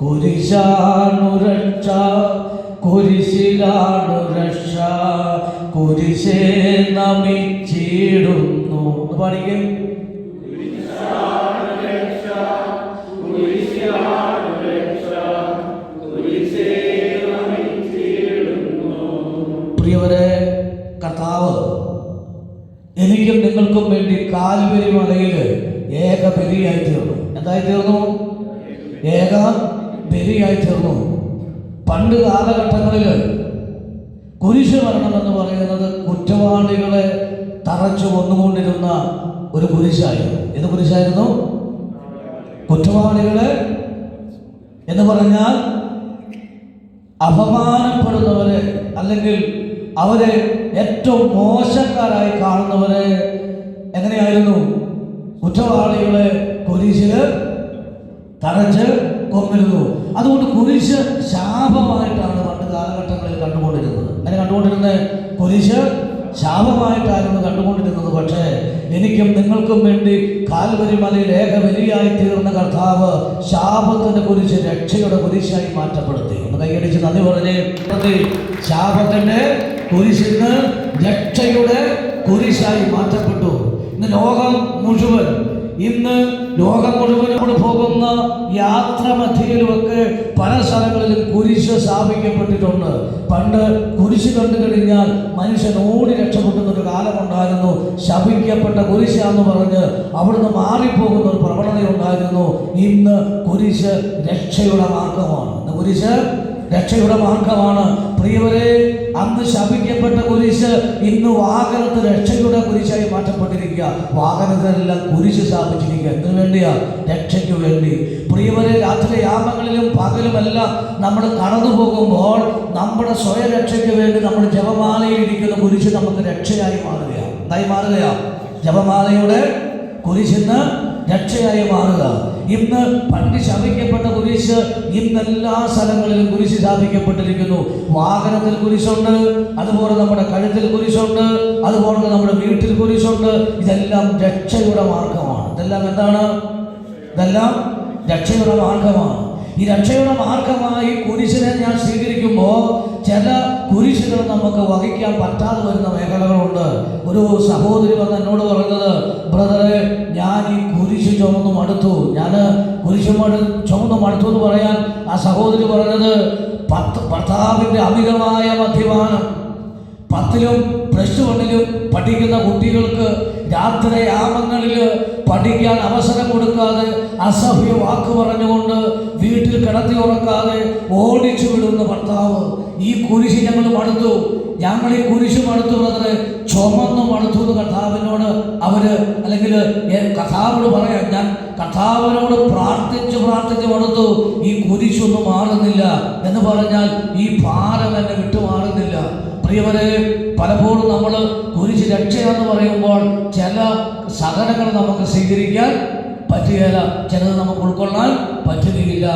കുരിശാണു രക്ഷ കുരിശിലാണു രക്ഷ കുരിശേ നമിച്ചിടുന്നു. പാടിക്കേ. പ്രിയവരെ കർത്താവ് എനിക്കും നിങ്ങൾക്കും വേണ്ടി കാൽവരി മലയിൽ ഏക ബലിയായി തീർന്നു. എന്തായി തീർന്നു? ഏക ബലിയായി തീർന്നു പണ്ട് കാലഘട്ടങ്ങളിൽ കുരിശ് മരണം എന്ന് പറയുന്നത് കുറ്റവാളികളെ തറച്ചു വന്നുകൊണ്ടിരുന്ന ഒരു കുരിശായിരുന്നു. ഏത് കുരിശായിരുന്നു? കുറ്റവാളികളെ എന്ന് പറഞ്ഞാൽ അപമാനപ്പെടുന്നവരെ അല്ലെങ്കിൽ അവരെ ഏറ്റവും മോശക്കാരായി കാണുന്നവരെ എങ്ങനെയായിരുന്നു? കുറ്റവാളികളെ കുരിശിൽ തറച്ച് കൊന്നിരുന്നു. അതുകൊണ്ട് കുരിശ് ശാപമായിട്ടാണ് പണ്ട് കാലഘട്ടങ്ങളിൽ കണ്ടുകൊണ്ടിരുന്നത്. അങ്ങനെ കണ്ടുകൊണ്ടിരുന്നത് കുരിശ് ശാപമായിട്ടായിരുന്നു കണ്ടുകൊണ്ടിരുന്നത്. പക്ഷേ എനിക്കും നിങ്ങൾക്കും വേണ്ടി കാൽവരി മലയിൽ ഏക വലിയായി തീർന്ന കർത്താവ് ശാപത്തിന്റെ കുരിശ് രക്ഷയുടെ കുരിശായി മാറ്റപ്പെടുത്തി. ഒന്ന് കൈയടിച്ച് നന്ദി പറഞ്ഞേ ശാപത്തിന്റെ കുരിശിന്ന് രക്ഷയുടെ കുരിശായി മാറ്റപ്പെട്ടു. ഇന്ന് ലോകം മുഴുവൻ ഇന്ന് ലോകം മുഴുവനോട് പോകുന്ന യാത്ര മധ്യയിലുമൊക്കെ പല സ്ഥലങ്ങളിലും കുരിശ് സ്ഥാപിക്കപ്പെട്ടിട്ടുണ്ട്. പണ്ട് കുരിശ് കണ്ടു കഴിഞ്ഞാൽ മനുഷ്യൻ ഓടി രക്ഷപ്പെടുന്ന ഒരു കാലമുണ്ടായിരുന്നു. ശപിക്കപ്പെട്ട കുരിശാന്ന് പറഞ്ഞ് അവിടുന്ന് മാറിപ്പോകുന്ന ഒരു പ്രവണതയുണ്ടായിരുന്നു. ഇന്ന് കുരിശ് രക്ഷയുടെ മാർഗമാണ്. കുരിശ്? രക്ഷയുടെ മാർഗമാണ്. പ്രിയവരെ അന്ന് ശപിക്കപ്പെട്ട കുരിശ് ഇന്ന് വാഹനത്ത് രക്ഷയുടെ കുരിശായി മാറ്റപ്പെട്ടിരിക്കുക. വാഹനത്തിലെല്ലാം കുരിശ് സ്ഥാപിച്ചിരിക്കുക. എന്തിനു വേണ്ടിയാ? രക്ഷയ്ക്ക് വേണ്ടി. പ്രിയവരെ രാത്രി യാമങ്ങളിലും പകലുമെല്ലാം നമ്മൾ കടന്നു പോകുമ്പോൾ നമ്മുടെ സ്വയരക്ഷയ്ക്ക് വേണ്ടി നമ്മൾ ജപമാലയിൽ ഇരിക്കുന്ന കുരിശ് നമുക്ക് രക്ഷയായി മാറുകയാണ്. എന്തായി മാറുകയാ? ജപമാലയുടെ കുരിശിന്ന് രക്ഷയായി മാറുക. ഇന്ന് പണ്ട് ശപിക്കപ്പെട്ട കുരിശ് ഇന്ന് എല്ലാ സ്ഥലങ്ങളിലും കുരിശ് സ്ഥാപിക്കപ്പെട്ടിരിക്കുന്നു വാഹനത്തിൽ കുരിശുണ്ട് അതുപോലെ നമ്മുടെ കഴുത്തിൽ കുരിശുണ്ട് അതുപോലെ നമ്മുടെ വീട്ടിൽ കുരിശുണ്ട്. ഇതെല്ലാം രക്ഷയുടെ മാർഗമാണ്. ഇതെല്ലാം എന്താണ്? ഇതെല്ലാം രക്ഷയുടെ മാർഗമാണ്. ഈ രക്ഷയുടെ മാർഗമായി കുരിശിനെ ഞാൻ സ്വീകരിക്കുമ്പോൾ ചില കുരിശുകൾ നമുക്ക് വഹിക്കാൻ പറ്റാതെ വരുന്ന മേഖലകളുണ്ട്. ഒരു സഹോദരി വന്ന് എന്നോട് പറഞ്ഞത് ബ്രദറെ ചുമന്ന് മടുത്തു. ഞാൻ കുരിശ് മടു ചുമന്ന് മടുത്തു എന്ന് പറയാൻ ആ സഹോദരി പറഞ്ഞത് പത്ത് ഭർത്താവിന്റെ അമിതമായ മദ്യപാനം. പത്തിലും പ്ലസ് വണ്ണിലും പഠിക്കുന്ന കുട്ടികൾക്ക് രാത്രിയാമങ്ങളിൽ പഠിക്കാൻ അവസരം കൊടുക്കാതെ അസഭ്യ വാക്ക് പറഞ്ഞുകൊണ്ട് വീട്ടിൽ കിടത്തി ഉറക്കാതെ ഓടിച്ചു വിടുന്ന ഭർത്താവ് ഈ കുരിശ് ഞങ്ങൾ മടുത്തു. ഞങ്ങൾ ഈ കുരിശ് മടുത്തു ബ്രദറ്. ചുമന്നു മടുത്തു എന്ന് കർത്താവിനോട് അവർ അല്ലെങ്കിൽ കഥാവിനോട് പറയാം. ഞാൻ കർത്താവിനോട് പ്രാർത്ഥിച്ചു പ്രാർത്ഥിച്ചു മടുത്തു. ഈ കുരിശൊന്നും മാറുന്നില്ല എന്ന് പറഞ്ഞാൽ ഈ ഭാരം എന്നെ വിട്ടു മാറുന്നില്ല. പ്രിയവരെ പലപ്പോഴും നമ്മൾ കുരിശ് രക്ഷയെന്ന് പറയുമ്പോൾ ചില സഹനങ്ങൾ നമുക്ക് സ്വീകരിക്കാൻ പറ്റുകയില്ല. ചിലത് നമുക്ക് ഉൾക്കൊള്ളാൻ പറ്റുകയില്ല.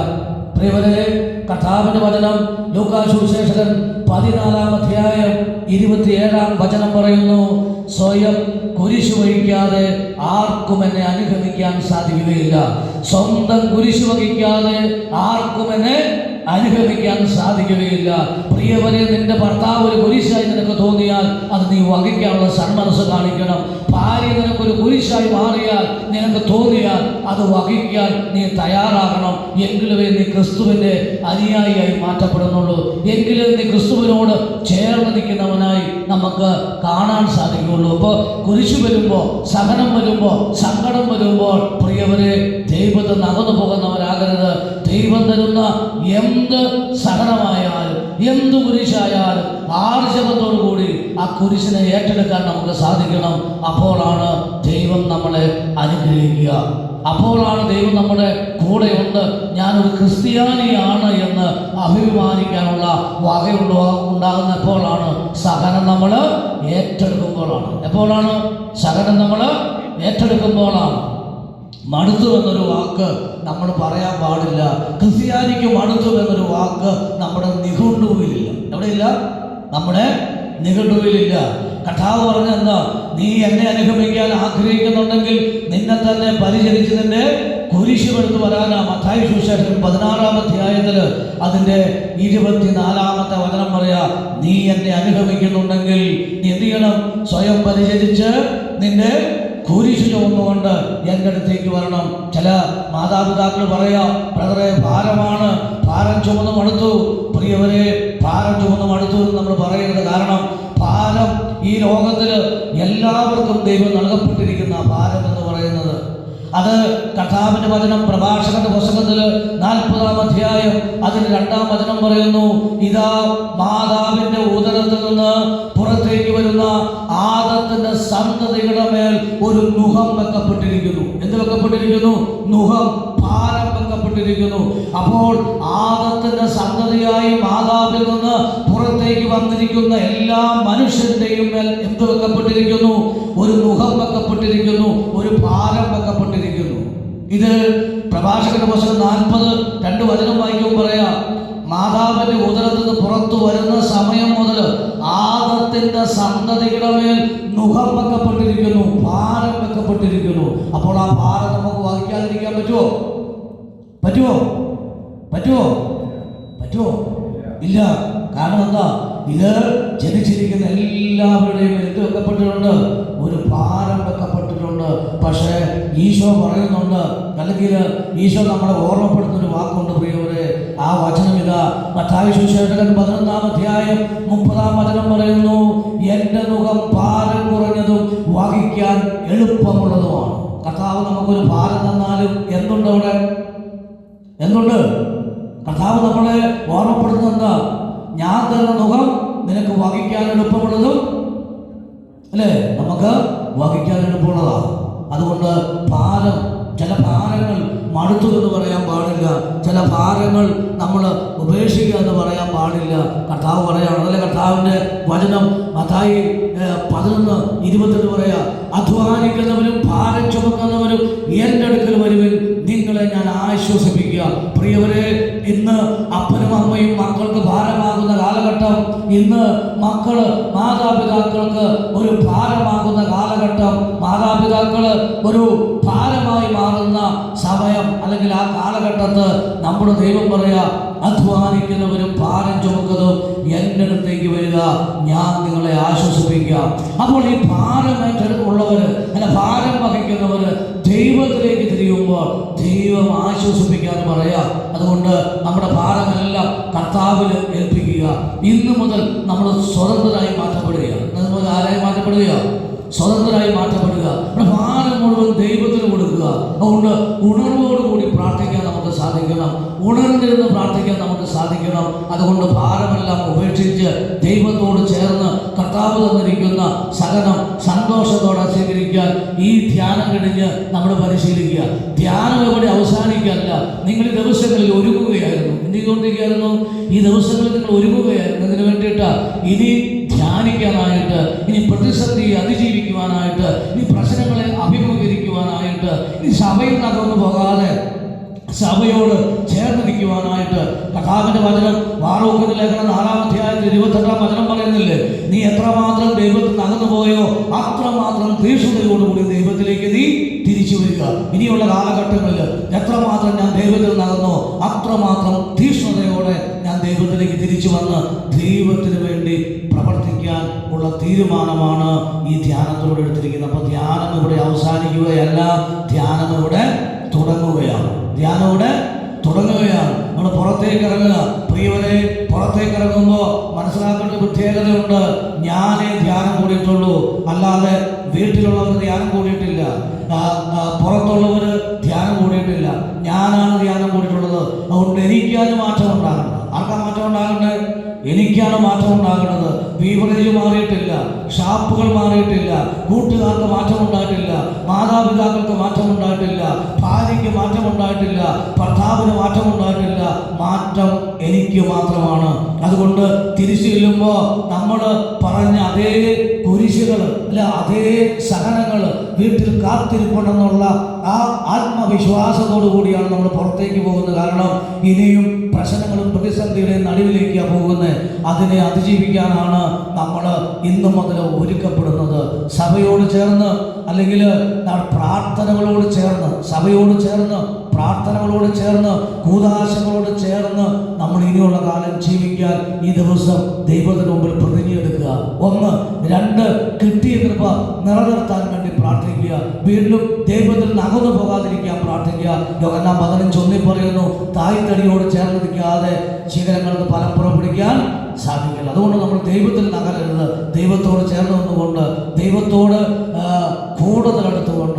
പ്രിയവരെ കഥാവിന്റെ വചനം ലൂക്കാശുശേഷകൻ പതിനാലാം അധ്യായം ഇരുപത്തിയേഴാം വചനം പറയുന്നു സ്വയം കുരിശു വഹിക്കാതെ ആർക്കും എന്നെ അനുഗമിക്കാൻ സാധിക്കുകയില്ല. സ്വന്തം കുരിശു വഹിക്കാതെ ആർക്കും എന്നെ അനുഗമിക്കാൻ സാധിക്കുകയില്ല. പ്രിയവരെ നിന്റെ ഭർത്താവ് ഒരു കുരിശായി നിനക്ക് തോന്നിയാൽ അത് നീ വഹിക്കാനുള്ള സന്മനസ് കാണിക്കണം. ഭാര്യ നിനക്കൊരു കുരിശായി മാറിയാൽ നിനക്ക് തോന്നിയാൽ അത് വഹിക്കാൻ നീ തയ്യാറാകണം. എങ്കിലുമേ നീ ക്രിസ്തുവിന്റെ അനുയായിയായി മാറ്റപ്പെടുന്നുള്ളൂ. എങ്കിലും നീ ക്രിസ്തുവിനോട് ചേർന്ന് നിൽക്കുന്നവനായി നമുക്ക് കാണാൻ സാധിക്കുള്ളൂ അപ്പോൾ കുരിശ് വരുമ്പോൾ സഹനം വരുമ്പോൾ സങ്കടം വരുമ്പോൾ പ്രിയവരെ ദൈവത്തെ നകന്നു പോകുന്നവരാകരുത്. ദൈവം തരുന്ന എന്ത് സഹനമായാലും എന്ത് കുരിശായാലും ആർജവത്തോടു കൂടി ആ കുരിശിനെ ഏറ്റെടുക്കാൻ നമുക്ക് സാധിക്കണം. അപ്പോഴാണ് ദൈവം നമ്മളെ അനുഗ്രഹിക്കുക. അപ്പോഴാണ് ദൈവം നമ്മുടെ കൂടെയുണ്ട്. ഞാനൊരു ക്രിസ്ത്യാനിയാണ് എന്ന് അഭിമാനിക്കാനുള്ള വകയുള്ള ഉണ്ടാകുന്ന എപ്പോഴാണ് സഹനം നമ്മൾ ഏറ്റെടുക്കുമ്പോഴാണ്. എപ്പോഴാണ് സഹനം നമ്മൾ ഏറ്റെടുക്കുമ്പോഴാണ്? മടുത്തു എന്നൊരു വാക്ക് നമ്മൾ പറയാൻ പാടില്ല. ക്രിസ്ത്യാനിക്ക് മടുത്തു എന്നൊരു വാക്ക് നമ്മുടെ നിഘണ്ടുവിലില്ല. എവിടെയില്ല? നമ്മുടെ നിഘണ്ടുവിലില്ല. കഥാവ് പറഞ്ഞ നീ എന്നെ അനുഗമിക്കാൻ ആഗ്രഹിക്കുന്നുണ്ടെങ്കിൽ നിന്നെ തന്നെ പരിചരിച്ച് നിന്റെ കുരിശുമെടുത്ത് വരാനാ. മത്തായി സുശേഷം പതിനാറാം അധ്യായത്തിൽ അതിന്റെ ഇരുപത്തിനാലാമത്തെ വചനം പറയാ നീ എന്നെ അനുഗമിക്കുന്നുണ്ടെങ്കിൽ നീ എന്ത് ചെയ്യണം? സ്വയം പരിചരിച്ച് നിന്റെ കുരിശു ചുമന്നുകൊണ്ട് എന്റെ അടുത്തേക്ക് വരണം. ചില മാതാപിതാക്കൾ പറയാം ബ്രദറെ ഭാരമാണ്. ഭാരം ചുമന്ന് മടുത്തു പ്രിയവരെ ഭാരം ചുമന്ന് മടുത്തു എന്ന് നമ്മൾ പറയുന്നത് കാരണം ഭാരം ഈ ലോകത്തിൽ എല്ലാവർക്കും ദൈവം നൽകപ്പെട്ടിരിക്കുന്ന ഭാരം എന്ന് പറയുന്നത്. അത് കഥാവിന്റെ വചനം പ്രഭാഷകന്റെ പുസ്തകത്തിൽ നാൽപ്പതാം അധ്യായം അതിന് രണ്ടാം വചനം പറയുന്നു ഇതാ മാതാവിന്റെ ഉദരത്തിൽ നിന്ന് പുറത്തേക്ക് വരുന്ന ആദത്തിന്റെ സന്തതികളുടെ മേൽ ഒരു നുഹം വെക്കപ്പെട്ടിരിക്കുന്നു. എന്ത് വെക്കപ്പെട്ടിരിക്കുന്നു? നുഹം ഭാരം വെക്കപ്പെട്ടിരിക്കുന്നു. അപ്പോൾ ആദത്തിന്റെ സന്തതിയായി മാതാവിൽ നിന്ന് പുറത്തേക്ക് വന്നിരിക്കുന്ന എല്ലാ മനുഷ്യന്റെയും മേൽ എന്ത് വെക്കപ്പെട്ടിരിക്കുന്നു? ഒരു മുഖം വെക്കപ്പെട്ടിരിക്കുന്നു ഒരു ഭാരം വെക്കപ്പെട്ടിരിക്കുന്നു. ഇത് പ്രഭാഷകന്റെ വശം നാൽപ്പത് രണ്ട് വചനം വായിക്കുമ്പോൾ പറയാ മാതാവിന്റെ ഉദരത്തിൽ നിന്ന് പുറത്തു വരുന്ന സമയം മുതൽ ആദത്തിന്റെ സന്തതികളുടെ മേൽ മുഖം വെക്കപ്പെട്ടിരിക്കുന്നു ഭാരം വെക്കപ്പെട്ടിരിക്കുന്നു. അപ്പോൾ ആ ഭാരം നമുക്ക് വഹിക്കാതിരിക്കാൻ പറ്റുമോ പറ്റുമോ പറ്റുമോ പറ്റുമോ ഇല്ല. കാരണം എന്താ? ഇത് ജനിച്ചിരിക്കുന്ന എല്ലാവരുടെയും എന്ത് വെക്കപ്പെട്ടിട്ടുണ്ട്. ഒരു ഭാരം വെക്കപ്പെട്ടിട്ടുണ്ട്. പക്ഷേ ഈശോ പറയുന്നുണ്ട് അല്ലെങ്കിൽ ഈശോ നമ്മളെ ഓർമ്മപ്പെടുത്തുന്ന ഒരു വാക്കുണ്ട് പ്രിയവരെ ആ വചനം ഇതാ. മത്തായ സുശേഷകൻ പതിനൊന്നാം അധ്യായം മുപ്പതാം വചനം പറയുന്നു എന്റെ മുഖം ഭാരം കുറഞ്ഞതും വഹിക്കാൻ എളുപ്പമുള്ളതുമാണ്. കർത്താവ് നമുക്കൊരു ഭാരം തന്നാലും എന്തുണ്ട് അവിടെ? എന്തുണ്ട്? കർത്താവ് നമ്മളെ ഓർമ്മപ്പെടുത്തുന്ന ഞാൻ തരുന്ന മുഖം നിനക്ക് വഹിക്കാൻ എളുപ്പമുള്ളതും അല്ലേ? നമുക്ക് വഹിക്കാൻ എളുപ്പമുള്ളതാണ്. അതുകൊണ്ട് ഭാരം മടുത്തു എന്ന് പറയാൻ പാടില്ല. ചില ഭാരങ്ങൾ നമ്മൾ ഉപേക്ഷിക്കുക എന്ന് പറയാൻ പാടില്ല. കർത്താവ് പറയാണ് അതല്ല കർത്താവിന്റെ വചനം? മത്തായി ഏഹ്, പതിനൊന്ന് ഇരുപത്തെട്ട് പറയാ അധ്വാനിക്കുന്നവരും ഭാരം ചുമക്കുന്നവരും എന്റെ അടുക്കൽ വരുവിൻ. നിങ്ങളെ ഞാൻ ആശ്വസിപ്പിക്കുക. പ്രിയവരെ ഇന്ന് അപ്പനും അമ്മയും മക്കൾക്ക് കാലഘട്ടം ഇന്ന് മക്കൾ മാതാപിതാക്കൾക്ക് ഒരു ഭാരമാകുന്ന കാലഘട്ടം മാതാപിതാക്കൾ ഒരു ഭാരമായി മാറുന്ന സമയം അല്ലെങ്കിൽ ആ കാലഘട്ടത്ത് നമ്മുടെ ദൈവം പറയാ അധ്വാനിക്കുന്നവരും ഭാരം ചുമക്കുന്നതും എന്റെ അടുത്തേക്ക് വരിക. ഞാൻ നിങ്ങളെ ആശ്വസിപ്പിക്കാം. അപ്പോൾ ഈ ഭാരം ഏറ്റെടുക്കുള്ളവര് അല്ല ഭാരം വഹിക്കുന്നവര് ദൈവത്തിലേക്ക് തിരിയുമ്പോൾ ദൈവം ആശ്വസിപ്പിക്കാൻ പറയാം. അതുകൊണ്ട് നമ്മുടെ ഭാരമെല്ലാം കർത്താവിൽ ഏൽപ്പിക്കുക. ഇന്ന് മുതൽ നമ്മൾ സ്വതന്ത്രരായി മാറ്റപ്പെടുകയാണ്. മുതൽ ആരായി മാറ്റപ്പെടുക സ്വതന്ത്രരായി മാറ്റപ്പെടുക. നമ്മുടെ ഭാരം മുഴുവൻ ദൈവത്തിന് കൊടുക്കുക. അതുകൊണ്ട് നമുക്ക് സാധിക്കണം ഉണർന്നിരുന്ന് പ്രാർത്ഥിക്കാൻ നമുക്ക് സാധിക്കണം. അതുകൊണ്ട് ഭാരമെല്ലാം ഉപേക്ഷിച്ച് ദൈവത്തോട് ചേർന്ന് കർത്താവ് തന്നിരിക്കുന്ന സഹനം സന്തോഷത്തോടെ സ്വീകരിക്കാൻ ഈ ധ്യാനം കഴിഞ്ഞ് നമ്മൾ പരിശീലിക്കുക. ധ്യാനം എവിടെ അവസാനിക്കല്ല നിങ്ങൾ ദിവസങ്ങളിൽ ഒരുങ്ങുകയായിരുന്നു. എന്ത് ചെയ്തുകൊണ്ടിരിക്കുകയായിരുന്നു? ഈ ദിവസങ്ങളിൽ നിങ്ങൾ ഒരുങ്ങുകയായിരുന്നു. ഇതിനു വേണ്ടിയിട്ട് ഇനി ധ്യാനിക്കാനായിട്ട് ഇനി പ്രതിസന്ധിയെ അതിജീവിക്കുവാനായിട്ട് ഇനി പ്രശ്നങ്ങളെ അഭിമുഖീകരിക്കുവാനായിട്ട് ഇനി സഭയിൽ നടന്നു പോകാതെ സഭയോട് ചേർന്ന് നിൽക്കുവാനായിട്ട് കഥാവിന്റെ വചനം വാറോക്കിന്റെ ലേഖനം നാലാം അധ്യായത്തിൽ ഇരുപത്തെട്ടാം വചനം പറയുന്നില്ലേ? നീ എത്രമാത്രം ദൈവത്തിൽ നിന്ന് പോയോ അത്രമാത്രം തീക്ഷ്ണതയോടുകൂടി ദൈവത്തിലേക്ക് നീ തിരിച്ചു വരിക. ഇനിയുള്ള കാലഘട്ടങ്ങളിൽ എത്രമാത്രം ഞാൻ ദൈവത്തിൽ നിന്നോ അത്രമാത്രം തീഷ്ണതയോടെ ഞാൻ ദൈവത്തിലേക്ക് തിരിച്ചു വന്ന് ദൈവത്തിന് വേണ്ടി പ്രവർത്തിക്കാൻ ഉള്ള തീരുമാനമാണ് ഈ ധ്യാനത്തിലൂടെ എടുത്തിരിക്കുന്നത്. അപ്പോൾ ധ്യാനം ഇവിടെ അവസാനിക്കുകയല്ല. ധ്യാനം ഇവിടെ തുടങ്ങുകയാണ് ധ്യാനം ഇവിടെ തുടങ്ങുകയാണ്. നമ്മൾ പുറത്തേക്ക് ഇറങ്ങുക. പ്രിയവരെ പുറത്തേക്ക് ഇറങ്ങുമ്പോൾ മനസ്സിലാക്കേണ്ട പ്രത്യേകതയുണ്ട്. ഞാനേ ധ്യാനം കൂടിയിട്ടുള്ളൂ. അല്ലാതെ വീട്ടിലുള്ളവർ ധ്യാനം കൂടിയിട്ടില്ല. പുറത്തുള്ളവർ ധ്യാനം കൂടിയിട്ടില്ല. ഞാനാണ് ധ്യാനം കൂടിയിട്ടുള്ളത്. അതുകൊണ്ട് എനിക്കാണ് മാറ്റം ഉണ്ടാകുന്നത് ആർക്കാ മാറ്റം ഉണ്ടാകേണ്ടത് എനിക്കാണ് മാറ്റം ഉണ്ടാകുന്നത് ബീവറേജ് മാറിയിട്ടില്ല ഷാപ്പുകൾ മാറിയിട്ടില്ല കൂട്ടുകാർക്ക് മാറ്റം ഉണ്ടായിട്ടില്ല മാതാപിതാക്കൾക്ക് മാറ്റം ഉണ്ടായിട്ടില്ല ഭാര്യയ്ക്ക് മാറ്റം ഉണ്ടായിട്ടില്ല ഭർത്താവിന് മാറ്റം ഉണ്ടായിട്ടില്ല മാറ്റം എനിക്ക് മാത്രമാണ്. അതുകൊണ്ട് തിരിച്ചു ചെല്ലുമ്പോൾ നമ്മൾ പറഞ്ഞ അതേ കുരിശുകൾ അല്ല അതേ സഹനങ്ങൾ വീട്ടിൽ കാത്തിരിപ്പുണ്ടെന്നുള്ള ആ ആത്മവിശ്വാസത്തോടു കൂടിയാണ് നമ്മൾ പുറത്തേക്ക് പോകുന്നത്. കാരണം ഇനിയും പ്രശ്നങ്ങളും പ്രതിസന്ധികളെയും നടുവിലേക്കാണ് പോകുന്നത്. അതിനെ അതിജീവിക്കാനാണ് നമ്മൾ ഇന്നു മുതൽ ഒരുക്കപ്പെടുന്നത്. സഭയോട് ചേർന്ന് അല്ലെങ്കിൽ പ്രാർത്ഥനകളോട് ചേർന്ന് സഭയോട് ചേർന്ന് പ്രാർത്ഥനകളോട് ചേർന്ന് കൂതാശകളോട് ചേർന്ന് നമ്മൾ ഇനിയുള്ള കാലം ജീവിക്കാൻ ഈ ദിവസം ദൈവത്തിന് മുമ്പിൽ പ്രതിജ്ഞയെടുക്കുക. ഒന്ന് രണ്ട് കിട്ടിയ കൃപ നിലനിർത്താൻ വേണ്ടി പ്രാർത്ഥിക്കുക. വീണ്ടും ദൈവത്തിൽ നകന്നു പോകാതിരിക്കാൻ പ്രാർത്ഥിക്കുക. യോഗന പതിനഞ്ച് ഒന്നിൽ പറയുന്നു തായ്തടിയോട് ചേർന്ന് നിൽക്കാതെ ശിഖരങ്ങൾക്ക് ഫലം പിടിക്കാൻ സാധിക്കില്ല. അതുകൊണ്ട് നമ്മൾ ദൈവത്തിൽ നകരരുത്. ദൈവത്തോട് ചേർന്ന് നിന്നുകൊണ്ട് ദൈവത്തോട് കൂടുതൽ അടുത്തുകൊണ്ട്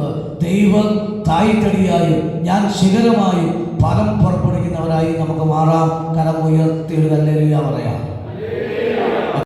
ദൈവം തായ്തടിയായും ഞാൻ ശിഖരമായും ഫലം പുറപ്പെടുവിക്കുന്നവരായി നമുക്ക് മാറാം. കരം ഉയർത്തി കല്ലേറിയ പറയാം.